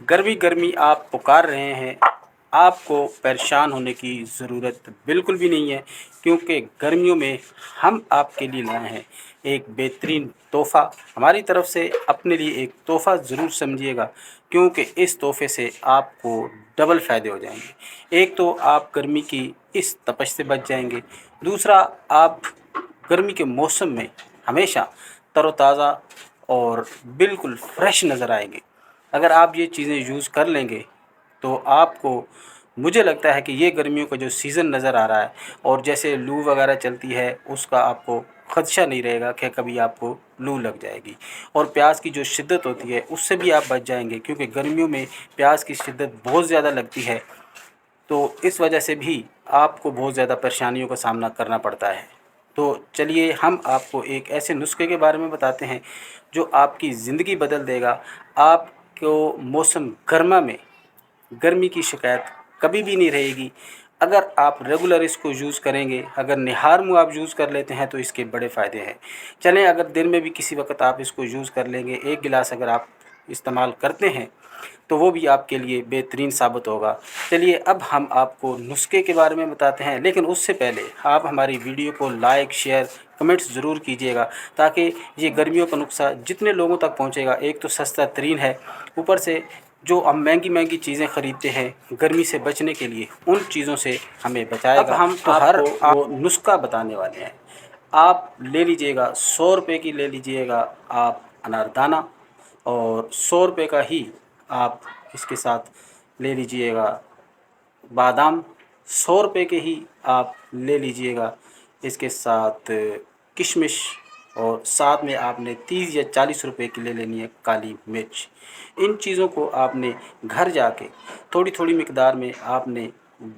گرمی گرمی آپ پکار رہے ہیں، آپ کو پریشان ہونے کی ضرورت بالکل بھی نہیں ہے، کیونکہ گرمیوں میں ہم آپ کے لیے لائے ہیں ایک بہترین تحفہ۔ ہماری طرف سے اپنے لیے ایک تحفہ ضرور سمجھیے گا، کیونکہ اس تحفے سے آپ کو ڈبل فائدے ہو جائیں گے۔ ایک تو آپ گرمی کی اس تپش سے بچ جائیں گے، دوسرا آپ گرمی کے موسم میں ہمیشہ تر و تازہ اور بالکل فریش نظر آئیں گے۔ اگر آپ یہ چیزیں یوز کر لیں گے، تو آپ کو مجھے لگتا ہے کہ یہ گرمیوں کا جو سیزن نظر آ رہا ہے، اور جیسے لو وغیرہ چلتی ہے، اس کا آپ کو خدشہ نہیں رہے گا کہ کبھی آپ کو لو لگ جائے گی۔ اور پیاس کی جو شدت ہوتی ہے، اس سے بھی آپ بچ جائیں گے، کیونکہ گرمیوں میں پیاس کی شدت بہت زیادہ لگتی ہے۔ تو اس وجہ سے بھی آپ کو بہت زیادہ پریشانیوں کا سامنا کرنا پڑتا ہے۔ تو چلیے، ہم آپ کو ایک ایسے نسخے کے بارے میں بتاتے ہیں جو آپ کی زندگی بدل دے گا۔ آپ کو موسم گرما میں گرمی کی شکایت کبھی بھی نہیں رہے گی۔ اگر آپ ریگولر اس کو یوز کریں گے، اگر نہار منہ آپ یوز کر لیتے ہیں تو اس کے بڑے فائدے ہیں۔ چلیں، اگر دن میں بھی کسی وقت آپ اس کو یوز کر لیں گے، ایک گلاس اگر آپ استعمال کرتے ہیں تو وہ بھی آپ کے لیے بہترین ثابت ہوگا۔ چلیے اب ہم آپ کو نسخے کے بارے میں بتاتے ہیں لیکن اس سے پہلے آپ ہماری ویڈیو کو لائک شیئر کمنٹس ضرور کیجیے گا تاکہ یہ گرمیوں کا نسخہ جتنے لوگوں تک پہنچے گا ایک تو سستا ترین ہے اوپر سے جو ہم مہنگی مہنگی چیزیں خریدتے ہیں گرمی سے بچنے کے لیے ان چیزوں سے ہمیں بچائے گا۔ ہم تو ہر وہ نسخہ بتانے والے ہیں۔ آپ لے لیجیے گا سو روپے کی لے لیجیے گا آپ اناردانہ اور سو روپے کا ہی آپ اس کے ساتھ لے لیجیے گا۔ بادام سو روپے کے ہی آپ لے لیجیے گا۔ اس کے ساتھ کشمش اور ساتھ میں آپ نے تیس یا چالیس روپے کی لے لینی ہے کالی مرچ۔ ان چیزوں کو آپ نے گھر جا کے تھوڑی تھوڑی مقدار میں آپ نے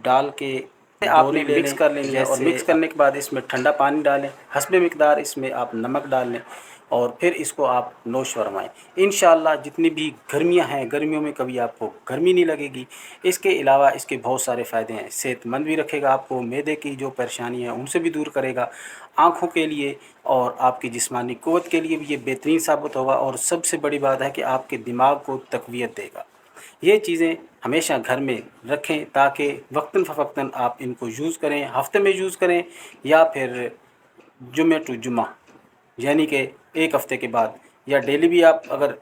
ڈال کے آپ نے مکس کر لیں۔ اور مکس کرنے کے بعد اس میں ٹھنڈا پانی ڈالیں۔ حسب مقدار اس میں آپ نمک ڈال لیں۔ اور پھر اس کو آپ نوش فرمائیں۔ انشاءاللہ جتنی بھی گرمیاں ہیں، گرمیوں میں کبھی آپ کو گرمی نہیں لگے گی۔ اس کے علاوہ اس کے بہت سارے فائدے ہیں۔ صحت مند بھی رکھے گا آپ کو معدے کی جو پریشانی ہیں ان سے بھی دور کرے گا۔ آنکھوں کے لیے اور آپ کی جسمانی قوت کے لیے بھی یہ بہترین ثابت ہوگا۔ اور سب سے بڑی بات ہے کہ آپ کے دماغ کو تقویت دے گا۔ یہ چیزیں ہمیشہ گھر میں رکھیں تاکہ وقتاً فوقتاً آپ ان کو یوز کریں، ہفتے میں یوز کریں یا پھر جمعہ ٹو جمعہ۔ یعنی کہ ایک ہفتے کے بعد یا ڈیلی بھی آپ اگر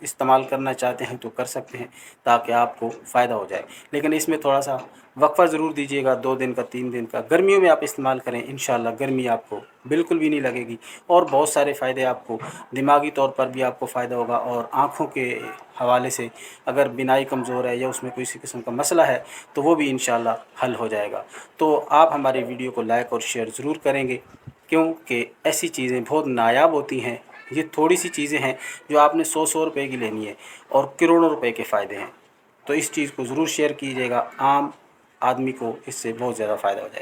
استعمال کرنا چاہتے ہیں تو کر سکتے ہیں تاکہ آپ کو فائدہ ہو جائے۔ لیکن اس میں تھوڑا سا وقفہ ضرور دیجیے گا، دو دن کا، تین دن کا۔ گرمیوں میں آپ استعمال کریں، انشاءاللہ گرمی آپ کو بالکل بھی نہیں لگے گی۔ اور بہت سارے فائدے آپ کو، دماغی طور پر بھی آپ کو فائدہ ہوگا۔ اور آنکھوں کے حوالے سے اگر بینائی کمزور ہے یا اس میں کسی قسم کا مسئلہ ہے تو وہ بھی انشاءاللہ حل ہو جائے گا۔ تو آپ ہماری ویڈیو کو لائک اور شیئر ضرور کریں گے۔ کیونکہ ایسی چیزیں بہت نایاب ہوتی ہیں۔ یہ تھوڑی سی چیزیں ہیں جو آپ نے سو سو روپے کی لینی ہے اور کروڑوں روپے کے فائدے ہیں۔ تو اس چیز کو ضرور شیئر کیجیے گا۔ عام آدمی کو اس سے بہت زیادہ فائدہ ہو جائے